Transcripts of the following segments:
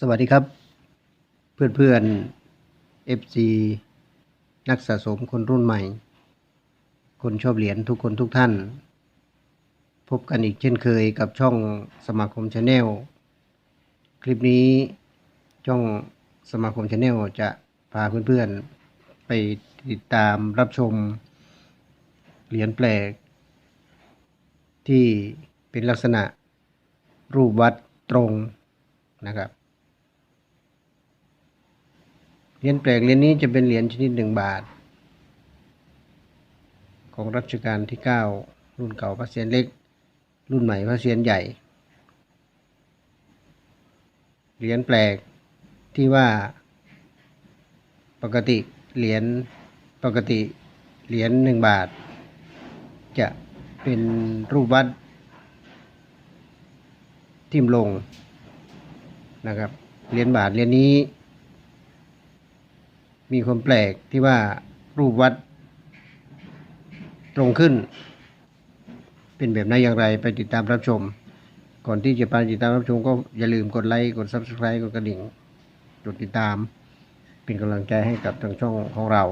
สวัสดีครับ เพื่อนเพื่อน FC นักสะสมคนรุ่นใหม่ คนชอบเหรียญทุกคนทุกท่าน พบกันอีกเช่นเคยกับช่องสมาคมชาแนลคลิปนี้ช่องสมาคมชาแนลจะพาเพื่อนๆ ไปติดตามรับชม เหรียญแปลก ที่เป็นลักษณะรูปวัดตรงนะครับ เหรียญแปลกเหรียญนี้จะเป็นเหรียญชนิดหนึ่งบาท ของรัชกาลที่ 9 รุ่นเก่าพระเศียรเล็ก รุ่นใหม่พระเศียรใหญ่ เหรียญแปลกที่ว่าปกติเหรียญปกติเหรียญหนึ่งบาท จะเป็นรูปวัดทิมลงนะครับเหรียญบาทเหรียญนี้ มีความแปลกที่ว่ารูปวัดตรงขึ้น เป็นแบบไหนอย่างไรไปติดตามรับชม ก่อนที่จะไปติดตามรับชมก็อย่าลืมกดไลค์กด Subscribe กดกระดิ่งกดติดตาม เป็นกำลังใจให้กับทางช่องของเรา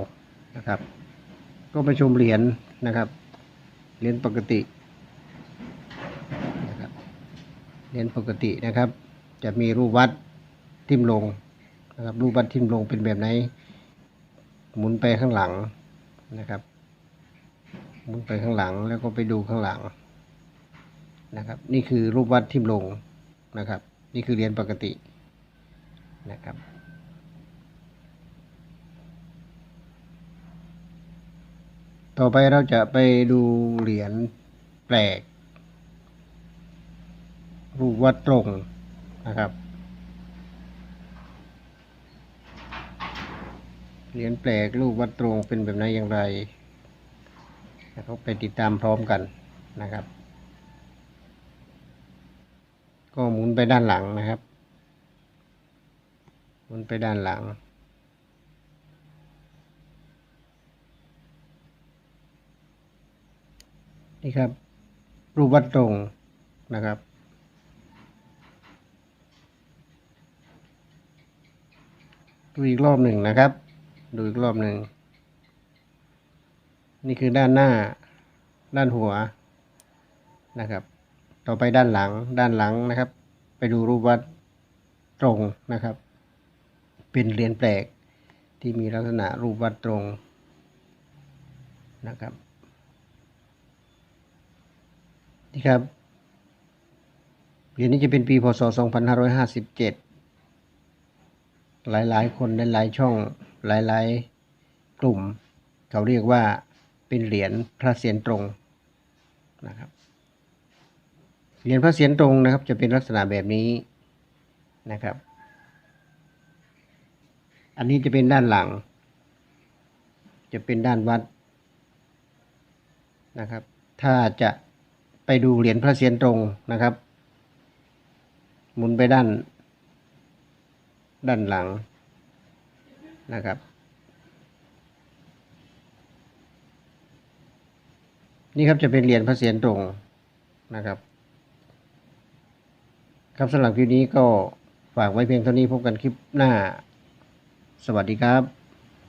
นะครับ ก็ไปชมเหรียญนะครับเหรียญปกตินะครับเหรียญปกตินะครับ จะมีรูปวัดทิ่มลงนะครับรูปวัดทิ่มลงเป็นแบบไหน หมุนไปข้างหลังนะครับ หมุนไปข้างหลังแล้วก็ไปดูข้างหลังนะครับ นี่คือรูปวัดทิ่มลงนะครับ นี่คือเหรียญปกตินะครับต่อไปเราจะไปดูเหรียญแปลก รูปวัดตรงนะครับ เหรียญแปลกรูปวัดตรงเป็นแบบไหนอย่างไรนะครับไปติดตามพร้อมกันนะครับ ก็หมุนไปด้านหลังนะครับ หมุนไปด้านหลัง นี่ครับ รูปวัดตรงนะครับดูอีกรอบหนึ่งนะครับ ดูอีกรอบหนึ่ง นี่คือด้านหน้า ด้านหัวนะครับ ต่อไปด้านหลัง ด้านหลังนะครับ ไปดูรูปวัดตรงนะครับ เป็นเหรียญแปลกที่มีลักษณะรูปวัดตรงนะครับนี่ครับเหรียญนี้จะเป็นปีพศ 2557 หลายๆ คนในหลายช่อง หลายๆ กลุ่ม เขาเรียกว่าเป็นเหรียญพระเศียรตรงนะครับเหรียญพระเศียรตรงนะครับ จะเป็นลักษณะแบบนี้นะครับ อันนี้จะเป็นด้านหลัง จะเป็นด้านวัดนะครับ ถ้าจะไปดูเหรียญพระเศียรตรงนะครับ หมุนไปด้าน ด้านหลัง นะครับ นี่ครับจะเป็นเหรียญพระเศียรตรงนะครับ ครับสำหรับคลิปนี้ก็ฝากไว้เพียงเท่านี้พบกันคลิปหน้า สวัสดีครับ